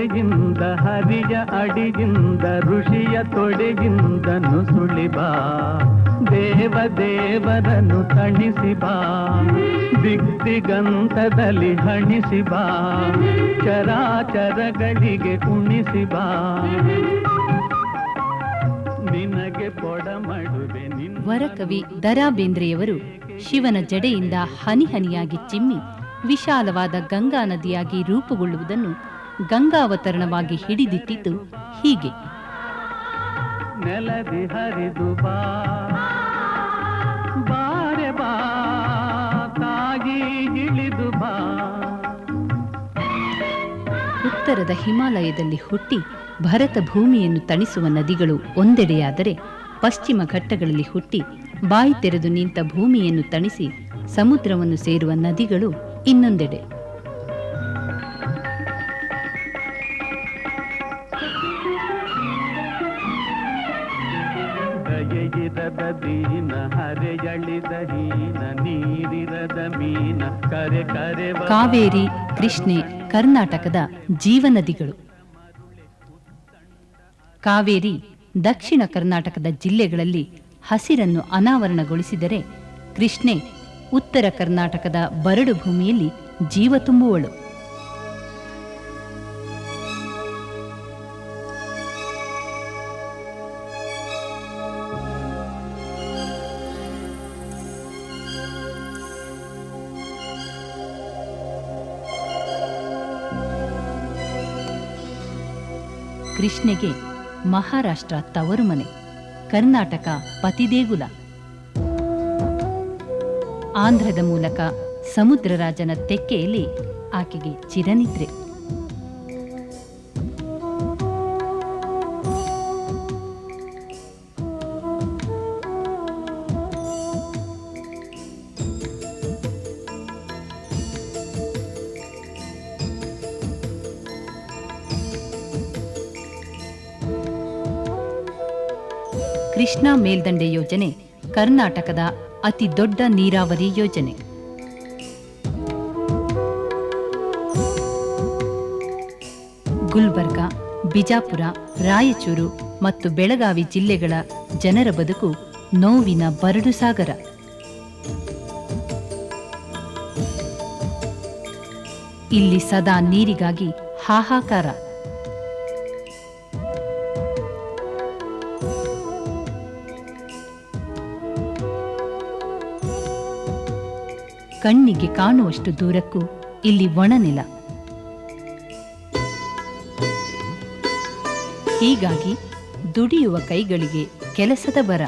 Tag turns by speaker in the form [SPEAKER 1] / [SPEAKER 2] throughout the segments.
[SPEAKER 1] ಜಡೆಯಿಂದ ಹರಿಯ ಅಡಿಯಿಂದ, ಋಷಿಯ ತೊಡೆಯಿಂದ ಸುಳಿ ಬಾ. ದೇವ ದೇವರನ್ನು ತಣಿಸಿ ಬಾ. ದಿಗ್ದಿಗಂತದಲ್ಲಿ ಹಣಿಸಿ ಬಾ. ಚರಾಚರಗಳಿಗೆ ಕುಣಿಸಿ ಬಾ. ನಿನಗೆ ಕೊಡಮಡುವೆ ನಿನ್ನ
[SPEAKER 2] ವರಕವಿ ದರಾ ಬೇಂದ್ರೆಯವರು ಶಿವನ ಜಡೆಯಿಂದ ಹನಿ ಹನಿಯಾಗಿ ಚಿಮ್ಮಿ ವಿಶಾಲವಾದ ಗಂಗಾ ನದಿಯಾಗಿ ರೂಪುಗೊಳ್ಳುವುದನ್ನು ಗಂಗಾವತರಣವಾಗಿ ಹಿಡಿದಿಟ್ಟಿದ್ದು ಹೀಗೆ.
[SPEAKER 1] ನೆಲದಿ ಹರಿದು ಬಾ. ಬಾರೆ ಬಾ. ತಾಗಿ ಇಳಿದು ಬಾ.
[SPEAKER 2] ಉತ್ತರದ ಹಿಮಾಲಯದಲ್ಲಿ ಹುಟ್ಟಿ ಭರತ ಭೂಮಿಯನ್ನು ತಣಿಸುವ ನದಿಗಳು ಒಂದೆಡೆಯಾದರೆ ಪಶ್ಚಿಮ ಘಟ್ಟಗಳಲ್ಲಿ ಹುಟ್ಟಿ ಬಾಯಿ ತೆರೆದು ನಿಂತ ಭೂಮಿಯನ್ನು ತಣಿಸಿ ಸಮುದ್ರವನ್ನು ಸೇರುವ ನದಿಗಳು ಇನ್ನೊಂದೆಡೆ.
[SPEAKER 1] ಬದೀನ ಹರೆಯಳಿದ ಹೀನ, ನೀರಿರದ ಮೀನ, ಕರೆ ಕರೆವ
[SPEAKER 2] ಕಾವೇರಿ, ಕೃಷ್ಣೆ, ಕರ್ನಾಟಕದ ಜೀವನದಿಗಳು ಕಾವೇರಿ, ದಕ್ಷಿಣ ಕರ್ನಾಟಕದ ಜಿಲ್ಲೆಗಳಲ್ಲಿ ಹಸಿರನ್ನು ಅನಾವರಣಗೊಳಿಸಿದರೆ ಕೃಷ್ಣೆ ಉತ್ತರ ಕರ್ನಾಟಕದ ಬರಡು ಭೂಮಿಯಲ್ಲಿ ಜೀವ ತುಂಬುವಳು. ಕೃಷ್ಣೆಗೆ ಮಹಾರಾಷ್ಟ್ರ ತವರು ಮನೆ ಕರ್ನಾಟಕ ಪತಿದೇಗುಲ. ಆಂಧ್ರದ ಮೂಲಕ ಸಮುದ್ರರಾಜನ ತೆಕ್ಕೆಯಲ್ಲಿ ಆಕೆಗೆ ಚಿರನಿದ್ರೆ. ಕೃಷ್ಣಾ ಮೇಲ್ದಂಡೆ ಯೋಜನೆ ಕರ್ನಾಟಕದ ಅತಿ ದೊಡ್ಡ ನೀರಾವರಿ ಯೋಜನೆ. ಗುಲ್ಬರ್ಗ, ಬಿಜಾಪುರ, ರಾಯಚೂರು ಮತ್ತು ಬೆಳಗಾವಿ ಜಿಲ್ಲೆಗಳ ಜನರ ಬದುಕು ನೋವಿನ ಬರಡು ಸಾಗರ. ಇಲ್ಲಿ ಸದಾ ನೀರಿಗಾಗಿ ಹಾಹಾಕಾರ. ಕಣ್ಣಿಗೆ ಕಾಣುವಷ್ಟು ದೂರಕ್ಕೂ ಇಲ್ಲಿ ಒಣನೆಲ. ಹೀಗಾಗಿ ದುಡಿಯುವ ಕೈಗಳಿಗೆ ಕೆಲಸದ ಬರ.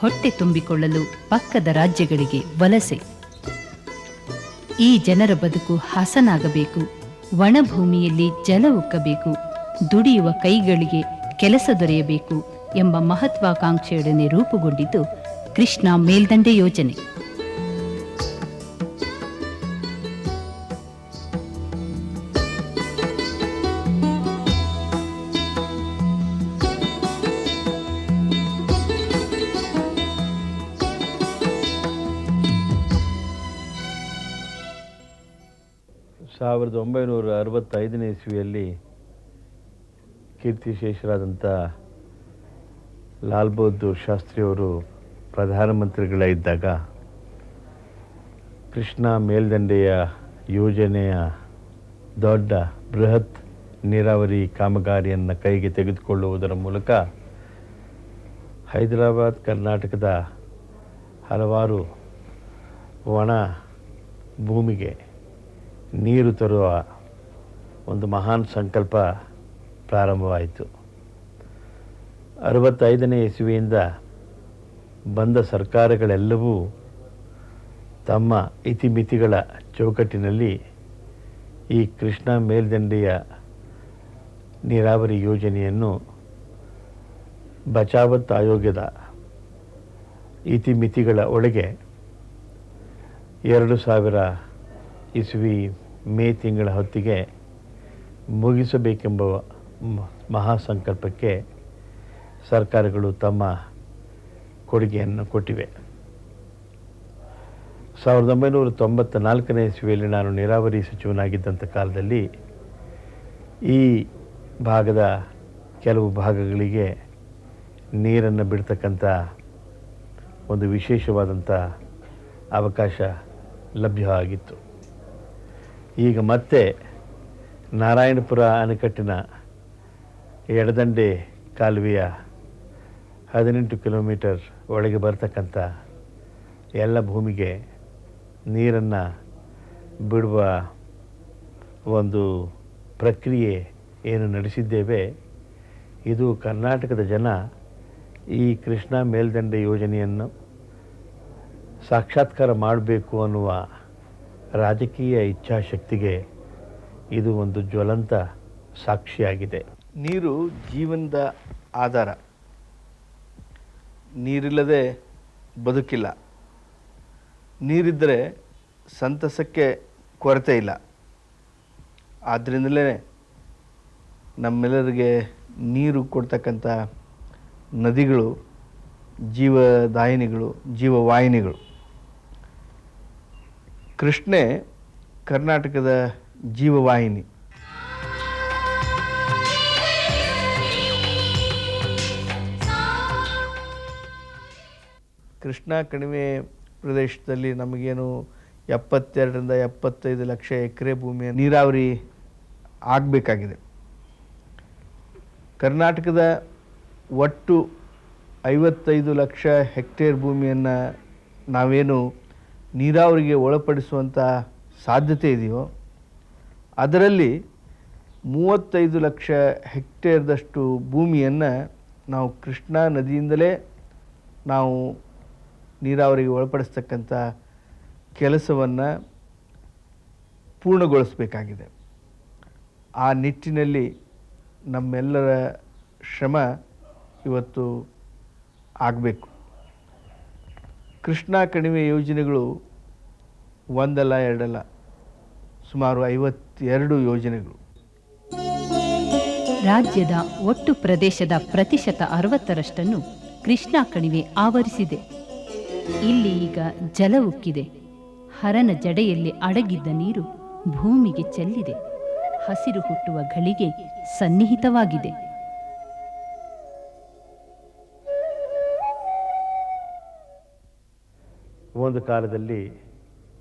[SPEAKER 2] ಹೊಟ್ಟೆ ತುಂಬಿಕೊಳ್ಳಲು ಪಕ್ಕದ ರಾಜ್ಯಗಳಿಗೆ ವಲಸೆ. ಈ ಜನರ ಬದುಕು ಹಸನಾಗಬೇಕು ಒಣಭೂಮಿಯಲ್ಲಿ ಜಲ ಉಕ್ಕಬೇಕು, ದುಡಿಯುವ ಕೈಗಳಿಗೆ ಕೆಲಸ ದೊರೆಯಬೇಕು ಎಂಬ ಮಹತ್ವಾಕಾಂಕ್ಷೆಯೊಡನೆ ರೂಪುಗೊಂಡಿದ್ದು ಕೃಷ್ಣ ಮೇಲ್ದಂಡೆ ಯೋಜನೆ.
[SPEAKER 3] ಸಾವಿರದ ಒಂಬೈನೂರ ಅರವತ್ತೈದನೇ ಇಸ್ವಿಯಲ್ಲಿ ಕೀರ್ತಿಶೇಷರಾದಂಥ ಲಾಲ್ ಬಹದ್ದೂರ್ ಶಾಸ್ತ್ರಿಯವರು ಪ್ರಧಾನಮಂತ್ರಿಗಳಿದ್ದಾಗ ಕೃಷ್ಣ ಮೇಲ್ದಂಡೆಯ ಯೋಜನೆಯ ದೊಡ್ಡ ಬೃಹತ್ ನೀರಾವರಿ ಕಾಮಗಾರಿಯನ್ನು ಕೈಗೆ ತೆಗೆದುಕೊಳ್ಳುವುದರ ಮೂಲಕ ಹೈದರಾಬಾದ್, ಕರ್ನಾಟಕದ ಹಲವಾರು ಒಣ ಭೂಮಿಗೆ ನೀರು ತರುವ ಒಂದು ಮಹಾನ್ ಸಂಕಲ್ಪ ಪ್ರಾರಂಭವಾಯಿತು. ಅರವತ್ತೈದನೇ ಇಸುವಿಯಿಂದ ಬಂದ ಸರ್ಕಾರಗಳೆಲ್ಲವೂ ತಮ್ಮ ಇತಿಮಿತಿಗಳ ಚೌಕಟ್ಟಿನಲ್ಲಿ ಈ ಕೃಷ್ಣ ಮೇಲ್ದಂಡೆಯ ನೀರಾವರಿ ಯೋಜನೆಯನ್ನು ಬಚಾವತ್ ಆಯೋಗದ ಇತಿಮಿತಿಗಳ ಒಳಗೆ ಎರಡು ಸಾವಿರ ಇಸ್ವಿ ಮೇ ತಿಂಗಳ ಹೊತ್ತಿಗೆ ಮುಗಿಸಬೇಕೆಂಬ ಮಹಾಸಂಕಲ್ಪಕ್ಕೆ ಸರ್ಕಾರಗಳು ತಮ್ಮ ಕೊಡುಗೆಯನ್ನು ಕೊಟ್ಟಿವೆ. ಸಾವಿರದ ಒಂಬೈನೂರ ತೊಂಬತ್ತ ನಾಲ್ಕನೇ ಇಸ್ವಿಯಲ್ಲಿ ನಾನು ನೀರಾವರಿ ಸಚಿವನಾಗಿದ್ದಂಥ ಕಾಲದಲ್ಲಿ ಈ ಭಾಗದ ಕೆಲವು ಭಾಗಗಳಿಗೆ ನೀರನ್ನು ಬಿಡ್ತಕ್ಕಂಥ ಒಂದು ವಿಶೇಷವಾದಂಥ ಅವಕಾಶ ಲಭ್ಯವಾಗಿತ್ತು. ಈಗ ಮತ್ತೆ ನಾರಾಯಣಪುರ ಅಣೆಕಟ್ಟಿನ ಎಡದಂಡೆ ಕಾಲುವೆಯ ಹದಿನೆಂಟು ಕಿಲೋಮೀಟರ್ ಒಳಗೆ ಬರ್ತಕ್ಕಂಥ ಎಲ್ಲ ಭೂಮಿಗೆ ನೀರನ್ನು ಬಿಡುವ ಒಂದು ಪ್ರಕ್ರಿಯೆ ಏನು ನಡೆಸಿದ್ದೇವೆ. ಇದು ಕರ್ನಾಟಕದ ಜನ ಈ ಕೃಷ್ಣಾ ಮೇಲ್ದಂಡೆ ಯೋಜನೆಯನ್ನು ಸಾಕ್ಷಾತ್ಕಾರ ಮಾಡಬೇಕು ಅನ್ನುವ ರಾಜಕೀಯ ಇಚ್ಛಾಶಕ್ತಿಗೆ ಇದು ಒಂದು ಜ್ವಲಂತ ಸಾಕ್ಷಿಯಾಗಿದೆ.
[SPEAKER 4] ನೀರು ಜೀವನದ ಆಧಾರ. ನೀರಿಲ್ಲದೆ ಬದುಕಿಲ್ಲ. ನೀರಿದ್ದರೆ ಸಂತಸಕ್ಕೆ ಕೊರತೆ ಇಲ್ಲ. ಆದ್ದರಿಂದಲೇ ನಮ್ಮೆಲ್ಲರಿಗೆ ನೀರು ಕೊಡ್ತಕ್ಕಂಥ ನದಿಗಳು, ಜೀವದಾಯಿನಿಗಳು, ಜೀವವಾಹಿನಿಗಳು. ಕೃಷ್ಣೆ ಕರ್ನಾಟಕದ ಜೀವವಾಹಿನಿ. ಕೃಷ್ಣಾ ಕಣಿವೆ ಪ್ರದೇಶದಲ್ಲಿ ನಮಗೇನು ಎಪ್ಪತ್ತೆರಡರಿಂದ ಎಪ್ಪತ್ತೈದು ಲಕ್ಷ ಎಕರೆ ಭೂಮಿಯ ನೀರಾವರಿ ಆಗಬೇಕಾಗಿದೆ. ಕರ್ನಾಟಕದ ಒಟ್ಟು ಐವತ್ತೈದು ಲಕ್ಷ ಹೆಕ್ಟೇರ್ ಭೂಮಿಯನ್ನು ನಾವೇನು ನೀರಾವರಿಗೆ ಒಳಪಡಿಸುವಂಥ ಸಾಧ್ಯತೆ ಇದೆಯೋ, ಅದರಲ್ಲಿ ಮೂವತ್ತೈದು ಲಕ್ಷ ಹೆಕ್ಟೇರ್ದಷ್ಟು ಭೂಮಿಯನ್ನು ನಾವು ಕೃಷ್ಣಾ ನದಿಯಿಂದಲೇ ನಾವು ನೀರಾವರಿಗೆ ಒಳಪಡಿಸ್ತಕ್ಕಂಥ ಕೆಲಸವನ್ನು ಪೂರ್ಣಗೊಳಿಸಬೇಕಾಗಿದೆ. ಆ ನಿಟ್ಟಿನಲ್ಲಿ ನಮ್ಮೆಲ್ಲರ ಶ್ರಮ ಇವತ್ತು ಆಗಬೇಕು. ಕೃಷ್ಣಾ ಕಣಿವೆ ಯೋಜನೆಗಳು ಒಂದಲ್ಲ, ಎರಡಲ್ಲ, ಸುಮಾರು ಐವತ್ತೆರಡು ಯೋಜನೆಗಳು.
[SPEAKER 2] ರಾಜ್ಯದ ಒಟ್ಟು ಪ್ರದೇಶದ ಪ್ರತಿಶತ ಅರವತ್ತರಷ್ಟನ್ನು ಕೃಷ್ಣಾ ಕಣಿವೆ ಆವರಿಸಿದೆ. ಇಲ್ಲಿ ಈಗ ಜಲ ಉಕ್ಕಿದೆ. ಹರನ ಜಡೆಯಲ್ಲಿ ಅಡಗಿದ್ದ ನೀರು ಭೂಮಿಗೆ ಚೆಲ್ಲಿದೆ. ಹಸಿರು ಹುಟ್ಟುವ ಘಳಿಗೆ ಸನ್ನಿಹಿತವಾಗಿದೆ.
[SPEAKER 3] ಒಂದು ಕಾಲದಲ್ಲಿ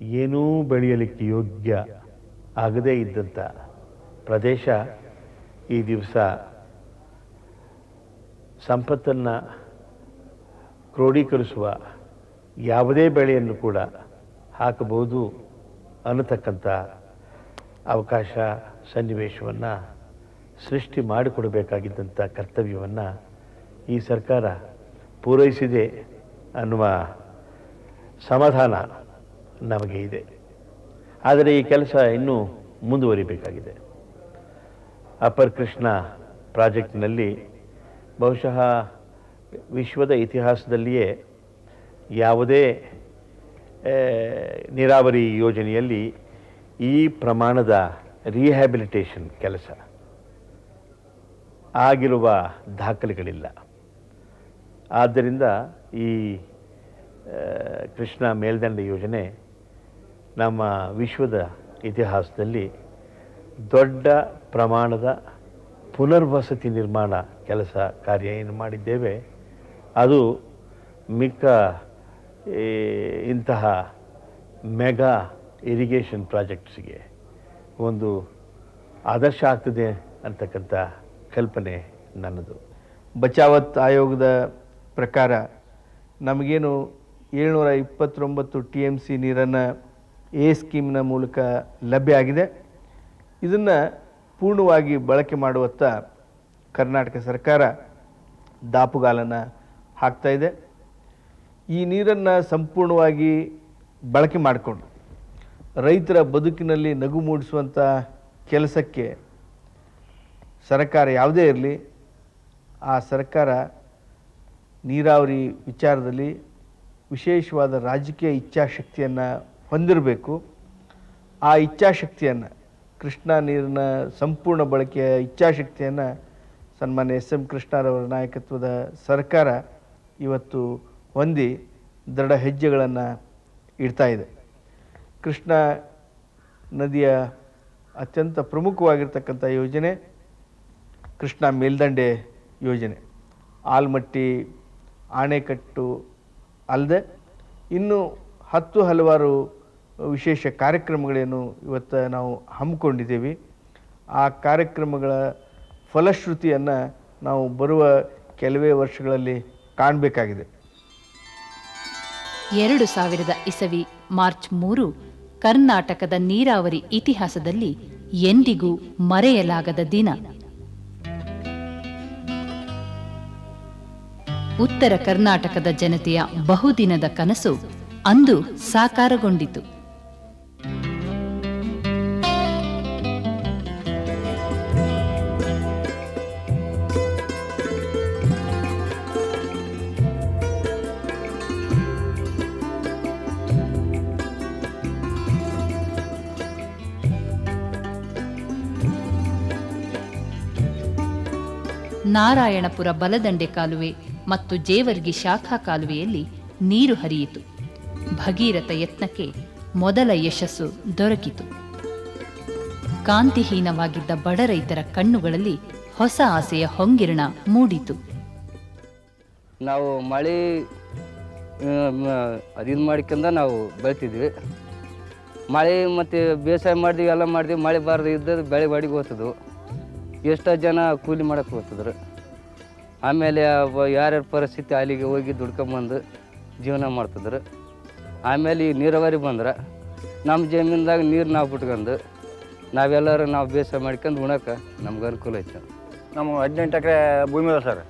[SPEAKER 3] ಏನೂ ಬೆಳೆಯಲಿಕ್ಕೆ ಯೋಗ್ಯ ಆಗದೇ ಇದ್ದಂಥ ಪ್ರದೇಶ ಈ ದಿವಸ ಸಂಪತ್ತನ್ನು ಕ್ರೋಢೀಕರಿಸುವ ಯಾವುದೇ ಬೆಳೆಯನ್ನು ಕೂಡ ಹಾಕಬಹುದು ಅನ್ನತಕ್ಕಂಥ ಅವಕಾಶ ಸನ್ನಿವೇಶವನ್ನು ಸೃಷ್ಟಿ ಮಾಡಿಕೊಡಬೇಕಾಗಿದ್ದಂಥ ಕರ್ತವ್ಯವನ್ನು ಈ ಸರ್ಕಾರ ಪೂರೈಸಿದೆ ಅನ್ನುವ ಸಮಾಧಾನ ನಮಗೆ ಇದೆ. ಆದರೆ ಈ ಕೆಲಸ ಇನ್ನೂ ಮುಂದುವರಿಬೇಕಾಗಿದೆ. ಅಪರ್ ಕೃಷ್ಣ ಪ್ರಾಜೆಕ್ಟ್ನಲ್ಲಿ ಬಹುಶಃ ವಿಶ್ವದ ಇತಿಹಾಸದಲ್ಲಿಯೇ ಯಾವುದೇ ನೀರಾವರಿ ಯೋಜನೆಯಲ್ಲಿ ಈ ಪ್ರಮಾಣದ ರಿಹ್ಯಾಬಿಲಿಟೇಷನ್ ಕೆಲಸ ಆಗಿರುವ ದಾಖಲೆಗಳಿಲ್ಲ. ಆದ್ದರಿಂದ ಈ ಕೃಷ್ಣ ಮೇಲ್ದಂಡೆ ಯೋಜನೆ ನಮ್ಮ ವಿಶ್ವದ ಇತಿಹಾಸದಲ್ಲಿ ದೊಡ್ಡ ಪ್ರಮಾಣದ ಪುನರ್ವಸತಿ ನಿರ್ಮಾಣ ಕೆಲಸ ಕಾರ್ಯ ಏನು ಮಾಡಿದ್ದೇವೆ, ಅದು ಮಿಕ್ಕ ಇಂತಹ ಮೆಗಾ ಇರಿಗೇಷನ್ ಪ್ರಾಜೆಕ್ಟ್ಸ್ಗೆ ಒಂದು ಆದರ್ಶ ಆಗ್ತದೆ ಅಂತಕ್ಕಂಥ ಕಲ್ಪನೆ ನನ್ನದು.
[SPEAKER 4] ಬಚಾವತ್ ಆಯೋಗದ ಪ್ರಕಾರ ನಮಗೇನು ಏಳ್ನೂರ ಇಪ್ಪತ್ತೊಂಬತ್ತು ಟಿ ಎಂ ಸಿ ನೀರನ್ನು ಎ ಸ್ಕೀಮ್ನ ಮೂಲಕ ಲಭ್ಯ ಆಗಿದೆ. ಇದನ್ನು ಪೂರ್ಣವಾಗಿ ಬಳಕೆ ಮಾಡುವತ್ತ ಕರ್ನಾಟಕ ಸರ್ಕಾರ ದಾಪುಗಾಲನ್ನು ಹಾಕ್ತಾ ಇದೆ. ಈ ನೀರನ್ನು ಸಂಪೂರ್ಣವಾಗಿ ಬಳಕೆ ಮಾಡಿಕೊಂಡು ರೈತರ ಬದುಕಿನಲ್ಲಿ ನಗು ಮೂಡಿಸುವಂಥ ಕೆಲಸಕ್ಕೆ ಸರ್ಕಾರ ಯಾವುದೇ ಇರಲಿ, ಆ ಸರ್ಕಾರ ನೀರಾವರಿ ವಿಚಾರದಲ್ಲಿ ವಿಶೇಷವಾದ ರಾಜಕೀಯ ಇಚ್ಛಾಶಕ್ತಿಯನ್ನು ಹೊಂದಿರಬೇಕು. ಆ ಇಚ್ಛಾಶಕ್ತಿಯನ್ನು, ಕೃಷ್ಣಾ ನೀರಿನ ಸಂಪೂರ್ಣ ಬಳಕೆಯ ಇಚ್ಛಾಶಕ್ತಿಯನ್ನು ಸನ್ಮಾನ್ಯ ಎಸ್ ಎಂ ಕೃಷ್ಣರವರ ನಾಯಕತ್ವದ ಸರ್ಕಾರ ಇವತ್ತು ಹೊಂದಿ ದೃಢ ಹೆಜ್ಜೆಗಳನ್ನು ಇಡ್ತಾ ಇದೆ. ಕೃಷ್ಣ ನದಿಯ ಅತ್ಯಂತ ಪ್ರಮುಖವಾಗಿರ್ತಕ್ಕಂಥ ಯೋಜನೆ, ಕೃಷ್ಣ ಮೇಲ್ದಂಡೆ ಯೋಜನೆ. ಆಲ್ಮಟ್ಟಿ, ಆಣೆಕಟ್ಟು ಅಲ್ಲದೆ ಇನ್ನು ಹತ್ತು ಹಲವಾರು ವಿಶೇಷ ಕಾರ್ಯಕ್ರಮಗಳೇನು ಇವತ್ತು ನಾವು ಹಮ್ಮಿಕೊಂಡಿದ್ದೀವಿ. ಆ ಕಾರ್ಯಕ್ರಮಗಳ ಫಲಶ್ರುತಿಯನ್ನು ನಾವು ಬರುವ ಕೆಲವೇ ವರ್ಷಗಳಲ್ಲಿ ಕಾಣಬೇಕಾಗಿದೆ.
[SPEAKER 2] ಎರಡು ಸಾವಿರದ ಇಸವಿ ಮಾರ್ಚ್ ಮೂರು, ಕರ್ನಾಟಕದ ನೀರಾವರಿ ಇತಿಹಾಸದಲ್ಲಿ ಎಂದಿಗೂ ಮರೆಯಲಾಗದ ದಿನ. ಉತ್ತರ ಕರ್ನಾಟಕದ ಜನತೆಯ ಬಹುದಿನದ ಕನಸು ಅಂದು ಸಾಕಾರಗೊಂಡಿತು. ನಾರಾಯಣಪುರ ಬಲದಂಡೆ ಕಾಲುವೆ ಮತ್ತು ಜೇವರ್ಗಿ ಶಾಖಾ ಕಾಲುವೆಯಲ್ಲಿ ನೀರು ಹರಿಯಿತು. ಭಗೀರಥ ಯತ್ನಕ್ಕೆ ಮೊದಲ ಯಶಸ್ಸು ದೊರಕಿತು. ಕಾಂತಿಹೀನವಾಗಿದ್ದ ಬಡ ರೈತರ ಕಣ್ಣುಗಳಲ್ಲಿ ಹೊಸ ಆಸೆಯ ಹೊಂಗಿರಣ ಮೂಡಿತು.
[SPEAKER 5] ನಾವು ಮಳೆ ಅದಿದು ಮಾಡ್ಕೊಂಡ ನಾವು ಬೆಳಿತಿದ್ವಿ. ಮಳೆ ಮತ್ತು ಬೇಸಾಯ ಮಾಡಿದ್ವಿ, ಎಲ್ಲ ಮಾಡಿದ್ವಿ, ಮಳೆ ಬಾರದು ಇದ್ದದ್ದು ಬೆಳೆ ಬಾಡಿಗೆ ಹೋಗ್ತದವು. ಎಷ್ಟೋ ಜನ ಕೂಲಿ ಮಾಡಕ್ಕೆ ಹೋಗ್ತಿದ್ರು. ಆಮೇಲೆ ಯಾರ್ಯಾರ ಪರಿಸ್ಥಿತಿ ಅಲ್ಲಿಗೆ ಹೋಗಿ ದುಡ್ಕೊಂಬಂದು ಜೀವನ ಮಾಡ್ತಿದ್ರು. ಆಮೇಲೆ ಈ ನೀರಾವರಿ ಬಂದ್ರೆ ನಮ್ಮ ಜಮೀನ್ದಾಗ ನೀರು ನಾವು ಬಿಟ್ಕೊಂಡು ನಾವೆಲ್ಲರೂ ನಾವು ಬೇಸಾಯ ಮಾಡ್ಕೊಂಡು ಉಣಕ್ಕೆ ನಮ್ಗೆ ಅನುಕೂಲ ಐತೆ
[SPEAKER 6] ನಮ್ಮ ಹದಿನೆಂಟು ಎಕರೆ ಭೂಮಿ ಅದ ಸರ್.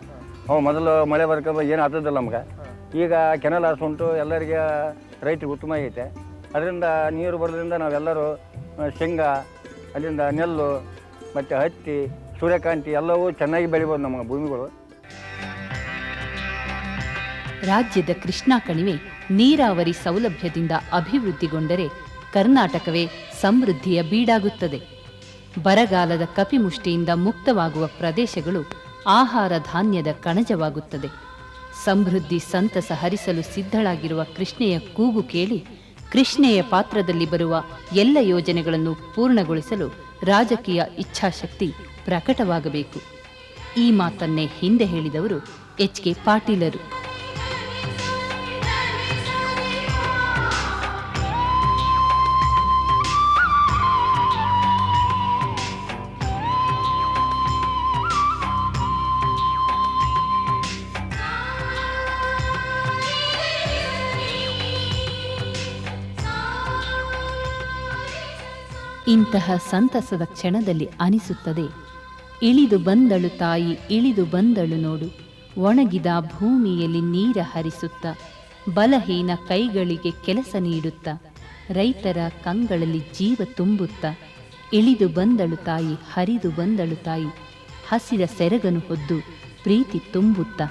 [SPEAKER 6] ಅವು ಮೊದಲು ಮಳೆ ಬರ್ಕೊಂಡು ಏನು ಆಗ್ತದಿಲ್ಲ ನಮ್ಗೆ. ಈಗ ಕೆನಲ್ ಹಾರ್ಸ್ ಉಂಟು ಎಲ್ಲರಿಗೆ ರೈತರಿಗೆ ಉತ್ತಮ ಐತೆ ಅದರಿಂದ ನೀರು ಬರೋದ್ರಿಂದ ನಾವೆಲ್ಲರೂ ಶೇಂಗಾ, ಅಲ್ಲಿಂದ ನೆಲ್ಲು ಮತ್ತು ಹತ್ತಿ, ಸೂರ್ಯಕಾಂತಿ ಎಲ್ಲವೂ ಚೆನ್ನಾಗಿ ಬೆಳಿಬೋದು ನಮ್ಮ ಭೂಮಿಗಳು.
[SPEAKER 2] ರಾಜ್ಯದ ಕೃಷ್ಣಾ ಕಣಿವೆ ನೀರಾವರಿ ಸೌಲಭ್ಯದಿಂದ ಅಭಿವೃದ್ಧಿಗೊಂಡರೆ ಕರ್ನಾಟಕವೇ ಸಮೃದ್ಧಿಯ ಬೀಡಾಗುತ್ತದೆ. ಬರಗಾಲದ ಕಪಿಮುಷ್ಟಿಯಿಂದ ಮುಕ್ತವಾಗುವ ಪ್ರದೇಶಗಳು ಆಹಾರ ಧಾನ್ಯದ ಕಣಜವಾಗುತ್ತದೆ. ಸಮೃದ್ಧಿ ಸಂತಸ ಹರಿಸಲು ಸಿದ್ಧಳಾಗಿರುವ ಕೃಷ್ಣೆಯ ಕೂಗು ಕೇಳಿ ಕೃಷ್ಣೆಯ ಪಾತ್ರದಲ್ಲಿ ಬರುವ ಎಲ್ಲ ಯೋಜನೆಗಳನ್ನು ಪೂರ್ಣಗೊಳಿಸಲು ರಾಜಕೀಯ ಇಚ್ಛಾಶಕ್ತಿ ಪ್ರಕಟವಾಗಬೇಕು. ಈ ಮಾತನ್ನೇ ಹಿಂದೆ ಹೇಳಿದವರು ಎಚ್ ಕೆ ಪಾಟೀಲರು. ಇಂತಹ ಸಂತಸದ ಕ್ಷಣದಲ್ಲಿ ಅನಿಸುತ್ತದೆ. ಇಳಿದು ಬಂದಳು ತಾಯಿ, ಇಳಿದು ಬಂದಳು ನೋಡು. ಒಣಗಿದ ಭೂಮಿಯಲ್ಲಿ ನೀರ ಹರಿಸುತ್ತ, ಬಲಹೀನ ಕೈಗಳಿಗೆ ಕೆಲಸ ನೀಡುತ್ತ, ರೈತರ ಕಂಗಳಲ್ಲಿ ಜೀವ ತುಂಬುತ್ತ, ಇಳಿದು ಬಂದಳು ತಾಯಿ, ಹರಿದು ಬಂದಳು ತಾಯಿ ಹಸಿರ ಸೆರಗನು ಹೊದ್ದು, ಪ್ರೀತಿ ತುಂಬುತ್ತ.